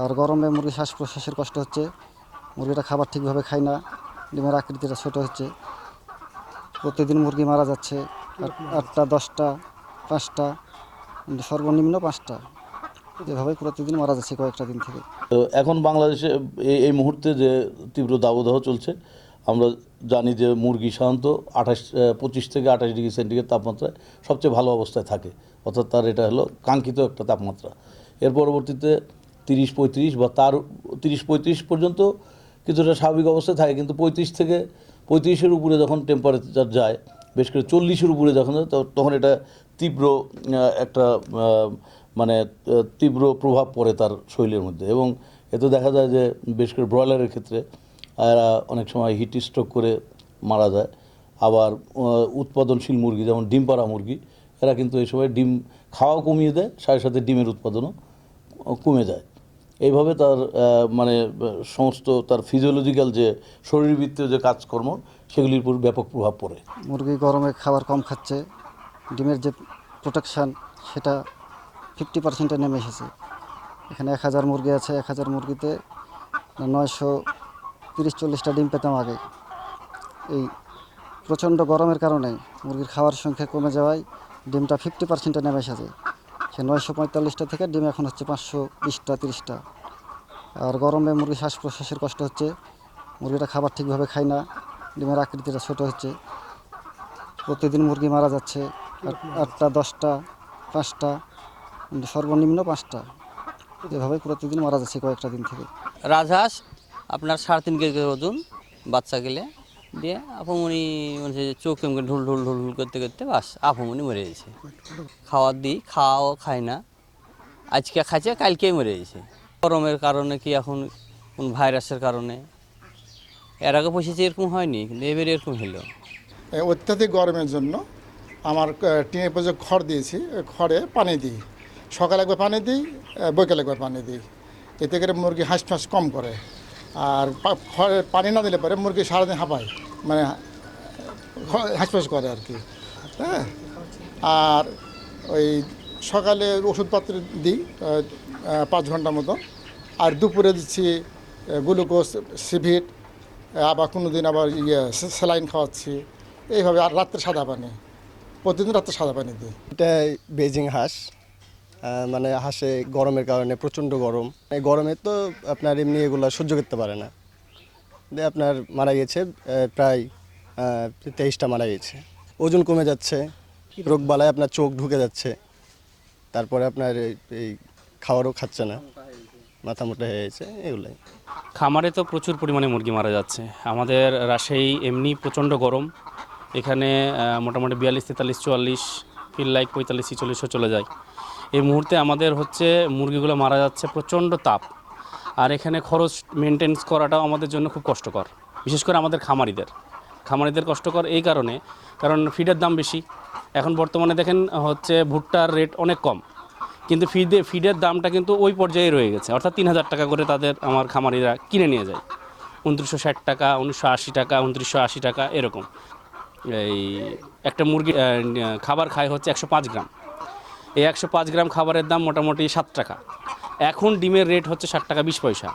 আর গরমে মুরগি শ্বাস প্রশ্বাসের কষ্ট হচ্ছে। মুরগিটা খাবার ঠিকভাবে খায় না, ডিমের আকৃতিটা ছোট হচ্ছে। প্রতিদিন মুরগি মারা যাচ্ছে, আট- আটটা, দশটা, পাঁচটা সর্বনিম্ন পাঁচটা। এভাবে প্রতিদিন মারা যাচ্ছে কয়েকটা দিন থেকে। তো এখন বাংলাদেশে এই এই মুহূর্তে যে তীব্র দাবদাহ চলছে, আমরা জানি যে মুরগি সাধারণত আঠাশ পঁচিশ থেকে আঠাশ ডিগ্রি সেন্টিগ্রেড তাপমাত্রায় সবচেয়ে ভালো অবস্থায় থাকে। অর্থাৎ তার এটা হলো কাঙ্ক্ষিত একটা তাপমাত্রা। এর পরবর্তীতে তিরিশ পঁয়ত্রিশ বা তার তিরিশ পঁয়ত্রিশ পর্যন্ত কিছুটা স্বাভাবিক অবস্থায় থাকে। কিন্তু পঁয়ত্রিশ থেকে পঁয়ত্রিশের উপরে যখন টেম্পারেচার যায়, বেশ করে চল্লিশের উপরে যখন তখন এটা তীব্র একটা মানে তীব্র প্রভাব পড়ে তার শরীরের মধ্যে। এবং এতে দেখা যায় যে বেশ করে ব্রয়লারের ক্ষেত্রে এরা অনেক সময় হিট স্ট্রোক করে মারা যায়। আবার উৎপাদনশীল মুরগি যেমন ডিম পাড়া মুরগি, এরা কিন্তু এই সময় ডিম খাওয়াও কমিয়ে দেয়, সাথে সাথে ডিমের উৎপাদনও কমে যায়। এইভাবে তার মানে সমস্ত তার ফিজিওলজিক্যাল যে শরীরবৃত্তীয় যে কাজকর্ম, সেগুলির উপর ব্যাপক প্রভাব পড়ে। মুরগি গরমে খাবার কম খাচ্ছে, ডিমের যে প্রোটেকশান সেটা ফিফটি পার্সেন্টে নেমে এসেছে। এখানে এক হাজার মুরগি আছে, এক হাজার মুরগিতে নয়শো তিরিশ চল্লিশটা ডিম পেতাম আগে। এই প্রচণ্ড গরমের কারণে মুরগির খাওয়ার সংখ্যা কমে যাওয়ায় ডিমটা ফিফটি পার্সেন্টে নেমে এসেছে। সে নয়শো পঁয়তাল্লিশটা থেকে ডিম এখন হচ্ছে পাঁচশো বিশটা, তিরিশটা। আর গরমে মুরগি শ্বাস প্রশ্বাসের কষ্ট হচ্ছে, মুরগিটা খাবার ঠিকভাবে খায় না, ডিমের আকৃতিটা ছোট হচ্ছে। প্রতিদিন মুরগি মারা যাচ্ছে, আট- আটটা, দশটা, পাঁচটা সর্বনিম্ন পাঁচটা। এভাবে প্রতিদিন মারা যাচ্ছে কয়েকটা দিন থেকে। রাজহাঁস, আপনার সাড়ে তিন কেজি ওজন বাচ্চা গেলে। দিয়ে আপামনি মানে চোখ এমনি ঢুল ঢুল ঢুল ঢুল করতে করতে বাস আপামনি মরে গেছে। খাওয়ার দিই, খাওয়াও খায় না। আজকে খাইছে কালকেই মরে গেছে। গরমের কারণে কি এখন কোন ভাইরাসের কারণে? এর আগে পয়সা এরকম হয়নি, কিন্তু এবারে এরকম হলো। অত্যাধিক গরমের জন্য আমার টিনের উপর খড় দিয়েছি খড়ে পানি দিই। সকালে একবার পানি দিই বৈকালে একবার পানি দিই। এতে করে মুরগি হাঁস ফাঁস কম করে। আর পানি না দিলে পরে মুরগি সারাদিন হাঁপায়। মানে হাঁস ফাঁস করে আর কি। হ্যাঁ? আর ওই সকালে ওষুধপত্র দিই পাঁচ ঘণ্টা মতো। আর দুপুরে দিচ্ছি গ্লুকোজ সিভিট আবার কোনো দিন আবার ইয়ে স্যালাইন খাওয়াচ্ছি। এইভাবে আর রাত্রে সাদা পানি। প্রতিদিন রাত্রে সাদা পানি দিই। এটা বেজিং হাঁস। মানে হাঁসে গরমের কারণে, প্রচণ্ড গরম। এই গরমে তো আপনার এমনি এগুলো সহ্য করতে পারে না। দিয়ে আপনার মারা গেছে প্রায় তেইশটা মারা গেছে। ওজন কমে যাচ্ছে রোগবালায় আপনার চোখ ঢুকে যাচ্ছে। তারপরে আপনার এই- খাওয়ারও খাচ্ছে না। মাথা মোটা হয়ে গেছে, এগুলাই। খামারে তো প্রচুর পরিমাণে মুরগি মারা যাচ্ছে। আমাদের রাজশাহী এমনি প্রচণ্ড গরম। এখানে মোটামুটি বিয়াল্লিশ, তেতাল্লিশ, চুয়াল্লিশ ফিল লাইক পঁয়তাল্লিশ, ছিচল্লিশও চলে যায়। এই মুহূর্তে আমাদের হচ্ছে মুরগিগুলো মারা যাচ্ছে প্রচণ্ড তাপ। আর এখানে খরচ মেনটেন্স করাটাও আমাদের জন্য খুব কষ্টকর। বিশেষ করে আমাদের খামারিদের। খামারিদের কষ্টকর এই কারণে, কারণ ফিডের দাম বেশি। এখন বর্তমানে দেখেন হচ্ছে ভুট্টার রেট অনেক কম। কিন্তু ফিডে ফিডের দামটা কিন্তু ওই পর্যায়ে রয়ে গেছে। অর্থাৎ তিন হাজার টাকা করে তাদের আমার খামারিরা কিনে নিয়ে যায়। উনত্রিশশো ষাট টাকা, উনিশশো আশি টাকা, উনত্রিশশো আশি টাকা, এরকম। এই একটা মুরগি খাবার খায় হচ্ছে একশো পাঁচ গ্রাম। এই একশো পাঁচ গ্রাম খাবারের দাম মোটামুটি সাত টাকা। এখন ডিমের রেট হচ্ছে ষাট টাকা বিশ পয়সা।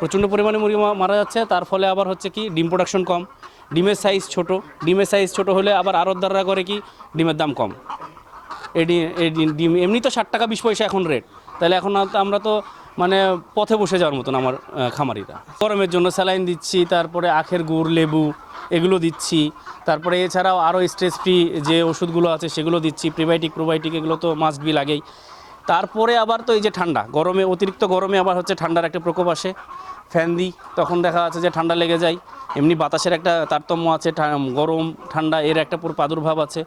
প্রচণ্ড পরিমাণে মুরগি মারা যাচ্ছে, তার ফলে আবার হচ্ছে কি ডিম প্রোডাকশন কম। ডিমের সাইজ ছোট, ডিমের সাইজ ছোট হলে আবার আরতদাররা করে কি ডিমের দাম কম। এই ডিম এমনি তো ষাট টাকা বিশ পয়সা এখন রেট তাহলে এখন আমরা তো মানে পথে বসে যাওয়ার মতন আমার খামারিরা। গরমের জন্য স্যালাইন দিচ্ছি, তারপরে আখের গুড়, লেবু এগুলো দিচ্ছি। তারপরে এছাড়াও আরও স্ট্রেস ফ্রি যে ওষুধগুলো আছে সেগুলো দিচ্ছি প্রিবায়োটিক প্রোবায়োটিক এগুলো তো মাস্ট বি লাগেই। তারপরে আবার তো এই যে ঠান্ডা, গরমে, অতিরিক্ত গরমে আবার হচ্ছে ঠান্ডার একটা প্রকোপ আসে। ফ্যান দিই তখন দেখা যাচ্ছে যে ঠান্ডা লেগে যায়। এমনি বাতাসের একটা তারতম্য আছে গরম, ঠান্ডা, এর একটা পুরো প্রাদুর্ভাব আছে।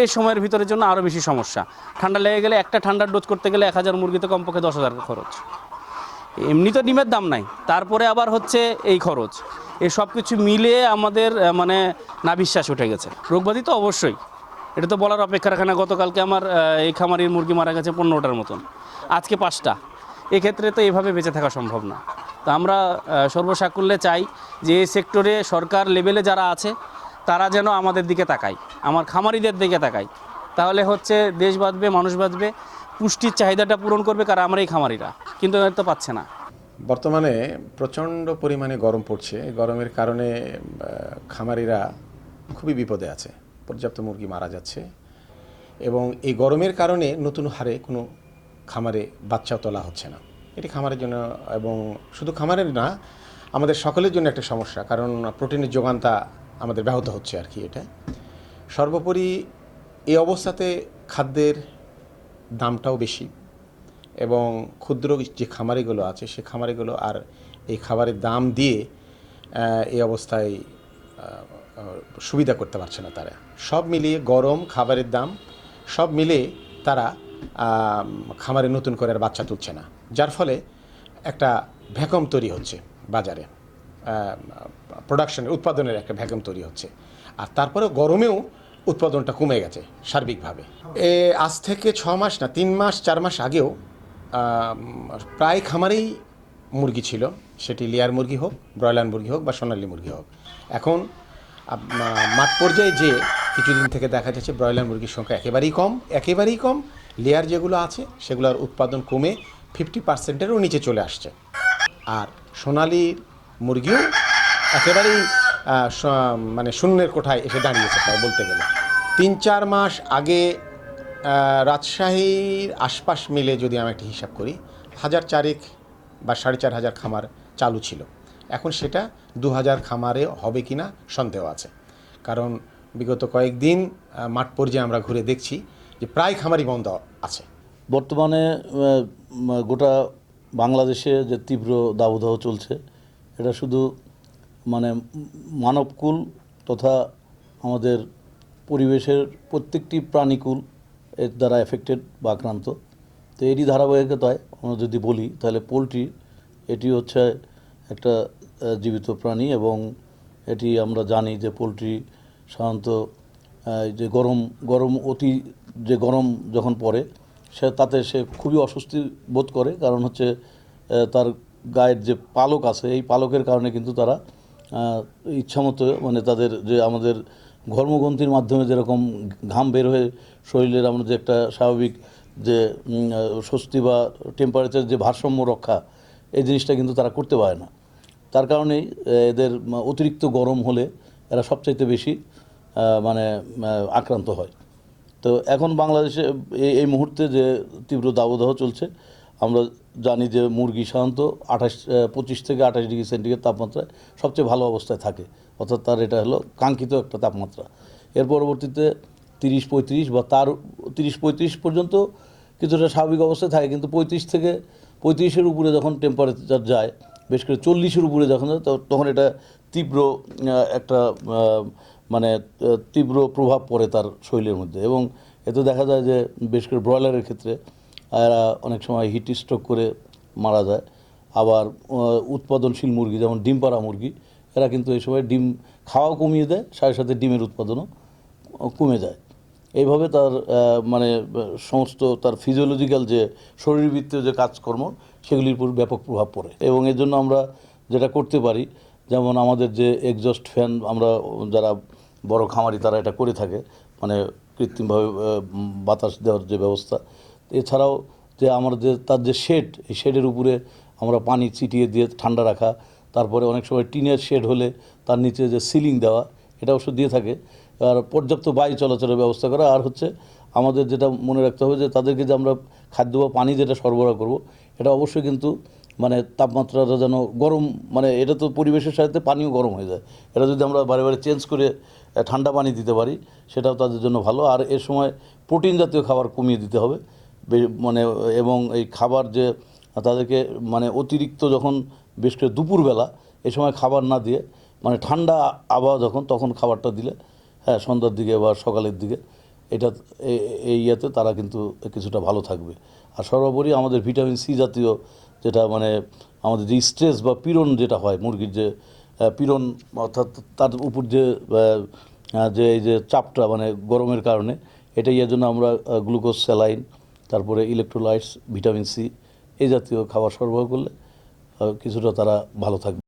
এই সময়ের ভিতরের জন্য আরও বেশি সমস্যা। ঠান্ডা লেগে গেলে একটা ঠান্ডার ডোজ করতে গেলে এক হাজার মুরগিতে কমপক্ষে দশ হাজার খরচ। এমনি তো ডিমের দাম নাই। তারপরে আবার হচ্ছে এই খরচ। এই সব কিছু মিলিয়ে আমাদের মানে না বিশ্বাস উঠে গেছে। রোগবাদী তো অবশ্যই। এটা তো বলার অপেক্ষা রাখে না গতকালকে আমার এই খামারির মুরগি মারা গেছে পনেরোটার মতন। আজকে পাঁচটা। এক্ষেত্রে তো এভাবে বেঁচে থাকা সম্ভব না। তো আমরা সর্বসাকুল্যে চাই যে এই সেক্টরে সরকার লেভেলে যারা আছে, তারা যেন আমাদের দিকে তাকায়। আমার খামারিদের দিকে তাকায়। তাহলে হচ্ছে দেশ বাঁচবে, মানুষ বাঁচবে। পুষ্টির চাহিদাটা পূরণ করবে কারা আমরা এই খামারিরা, কিন্তু তো পাচ্ছে না। বর্তমানে প্রচণ্ড পরিমাণে গরম পড়ছে গরমের কারণে খামারিরা খুবই বিপদে আছে, পর্যাপ্ত মুরগি মারা যাচ্ছে এবং এই গরমের কারণে নতুন হারে কোনো খামারে বাচ্চাও তোলা হচ্ছে না। এটি খামারের জন্য এবং শুধু খামারের না, আমাদের সকলের জন্য একটা সমস্যা, কারণ প্রোটিনের যোগানটা আমাদের ব্যাহত হচ্ছে আর কি এটা। সর্বোপরি এই অবস্থাতে খাদ্যের দামটাও বেশি। এবং ক্ষুদ্র যে খামারিগুলো আছে, সে খামারিগুলো আর এই খাবারের দাম দিয়ে এই অবস্থায় সুবিধা করতে পারছে না তারা। সব মিলিয়ে গরম খাবারের দাম, সব মিলিয়ে তারা খামারে নতুন করে আর বাচ্চা তুলছে না। যার ফলে একটা ভ্যাকম তৈরি হচ্ছে বাজারে। প্রোডাকশনের উৎপাদনের একটা ভ্যাকম তৈরি হচ্ছে। আর তারপরে গরমেও উৎপাদনটা কমে গেছে, সার্বিকভাবে। এ, আজ থেকে ছ মাস না, তিন মাস, চার মাস আগেও প্রায় খামারেই মুরগি ছিল। সেটি লেয়ার মুরগি হোক, ব্রয়লার মুরগি হোক বা সোনালি মুরগি হোক। এখন মাঠ পর্যায়ে যে কিছুদিন থেকে দেখা যাচ্ছে ব্রয়লার মুরগির সংখ্যা একেবারেই কম একেবারেই কম, লেয়ার যেগুলো আছে সেগুলোর উৎপাদন কমে ফিফটি পার্সেন্টেরও নিচে চলে আসছে। আর সোনালি মুরগিও একেবারেই মানে শূন্যের কোঠায় এসে দাঁড়িয়েছে প্রায় বলতে গেলে। তিন চার মাস আগে রাজশাহীর আশপাশ মিলে যদি আমি একটা হিসাব করি, হাজার চারেক বা সাড়ে চার হাজার খামার চালু ছিল। এখন সেটা দু হাজার খামারে হবে কি না সন্দেহ আছে। কারণ বিগত কয়েকদিন মাঠ পর্যায়ে আমরা ঘুরে দেখছি যে প্রায় খামারই বন্ধ আছে। বর্তমানে গোটা বাংলাদেশে যে তীব্র দাবদাহ চলছে, এটা শুধু মানে মানবকুল তথা আমাদের পরিবেশের প্রত্যেকটি প্রাণীকুল এর দ্বারা এফেক্টেড বা আক্রান্ত। তো এরই ধারাবাহিকতায় আমরা যদি বলি, তাহলে পোলট্রি এটি হচ্ছে একটা জীবিত প্রাণী এবং এটি আমরা জানি যে পোলট্রি সাধারণত যে গরম গরম অতি, যে গরম যখন পড়ে, সে, তাতে সে খুবই অস্বস্তি বোধ করে। কারণ হচ্ছে তার গায়ের যে পালক আছে, এই পালকের কারণে কিন্তু তারা ইচ্ছামতো মানে তাদের যে আমাদের ঘর্মগ্রন্থির মাধ্যমে যেরকম ঘাম বের হয়ে শরীরের আমাদের যে একটা স্বাভাবিক যে স্বস্তি বা টেম্পারেচার যে ভারসাম্য রক্ষা, এই জিনিসটা কিন্তু তারা করতে পারে না। তার কারণেই এদের অতিরিক্ত গরম হলে এরা সবচাইতে বেশি মানে আক্রান্ত হয়। তো এখন বাংলাদেশে এই মুহূর্তে যে তীব্র দাবদাহ চলছে আমরা জানি যে মুরগি সাধারণত আঠাশ পঁচিশ থেকে আঠাশ ডিগ্রি সেন্টিগ্রেড তাপমাত্রায় সবচেয়ে ভালো অবস্থায় থাকে। অর্থাৎ তার এটা হলো কাঙ্ক্ষিত একটা তাপমাত্রা। এর পরবর্তীতে তিরিশ, পঁয়ত্রিশ বা তার তিরিশ, পঁয়ত্রিশ পর্যন্ত কিছুটা স্বাভাবিক অবস্থায় থাকে, কিন্তু পঁয়ত্রিশ থেকে পঁয়ত্রিশের উপরে যখন টেম্পারেচার যায় বেশ করে চল্লিশের উপরে যখন যায় তখন এটা তীব্র একটা মানে তীব্র প্রভাব পড়ে তার শরীরের মধ্যে। এবং এতে দেখা যায় যে বেশ করে ব্রয়লারের ক্ষেত্রে এরা অনেক সময় হিট স্ট্রোক করে মারা যায়। আবার উৎপাদনশীল মুরগি, যেমন ডিম পাড়া মুরগি, এরা কিন্তু এই সময় ডিম খাওয়াও কমিয়ে দেয়, সাথে সাথে ডিমের উৎপাদনও কমে যায়। এইভাবে তার মানে সমস্ত তার ফিজিওলজিক্যাল যে শরীরবৃত্তীয় যে কাজকর্ম, সেগুলির উপর ব্যাপক প্রভাব পড়ে। এবং এর জন্য আমরা যেটা করতে পারি, যেমন আমাদের যে এক্সস্ট ফ্যান আমরা যারা বড় খামারি, তারা এটা করে থাকে। মানে কৃত্রিমভাবে বাতাস দেওয়ার যে ব্যবস্থা এছাড়াও যে আমার যে, তার যে শেড এই শেডের উপরে আমরা পানি ছিটিয়ে দিয়ে ঠান্ডা রাখা, তারপরে অনেক সময় টিনের শেড হলে তার নিচে যে সিলিং দেওয়া, এটা অবশ্য দিয়ে থাকে। আর পর্যাপ্ত বায়ু চলাচলের ব্যবস্থা করা। আর হচ্ছে আমাদের যেটা মনে রাখতে হবে যে, তাদেরকে যে আমরা খাদ্য বা পানি যেটা সরবরাহ করব, এটা অবশ্যই কিন্তু মানে তাপমাত্রাটা যেন গরম মানে এটা তো পরিবেশের সাথে পানিও গরম হয়ে যায়। এটা যদি আমরা বারে বারে চেঞ্জ করে ঠান্ডা পানি দিতে পারি, সেটাও তাদের জন্য ভালো। আর এর সময় প্রোটিন জাতীয় খাবার কমিয়ে দিতে হবে। মানে এবং এই খাবার যে, তাদেরকে মানে অতিরিক্ত যখন বেশ করে দুপুরবেলা, এ সময় খাবার না দিয়ে মানে ঠান্ডা আবহাওয়া যখন, তখন খাবারটা দিলে হ্যাঁ সন্ধ্যার দিকে বা সকালের দিকে, এটা এই ইয়েতে তারা কিন্তু কিছুটা ভালো থাকবে। আর সর্বোপরি আমাদের ভিটামিন সি জাতীয় যেটা মানে আমাদের যে স্ট্রেস বা পীড়ন যেটা হয়, মুরগির যে পীড়ন, অর্থাৎ তার উপর যে যে, এই যে চাপটা মানে গরমের কারণে এটা ইয়ের জন্য আমরা গ্লুকোজ, স্যালাইন তারপরে ইলেকট্রোলাইটস ভিটামিন সি এই জাতীয় খাবার সরবরাহ করলে কিছুটা তারা ভালো থাকবে।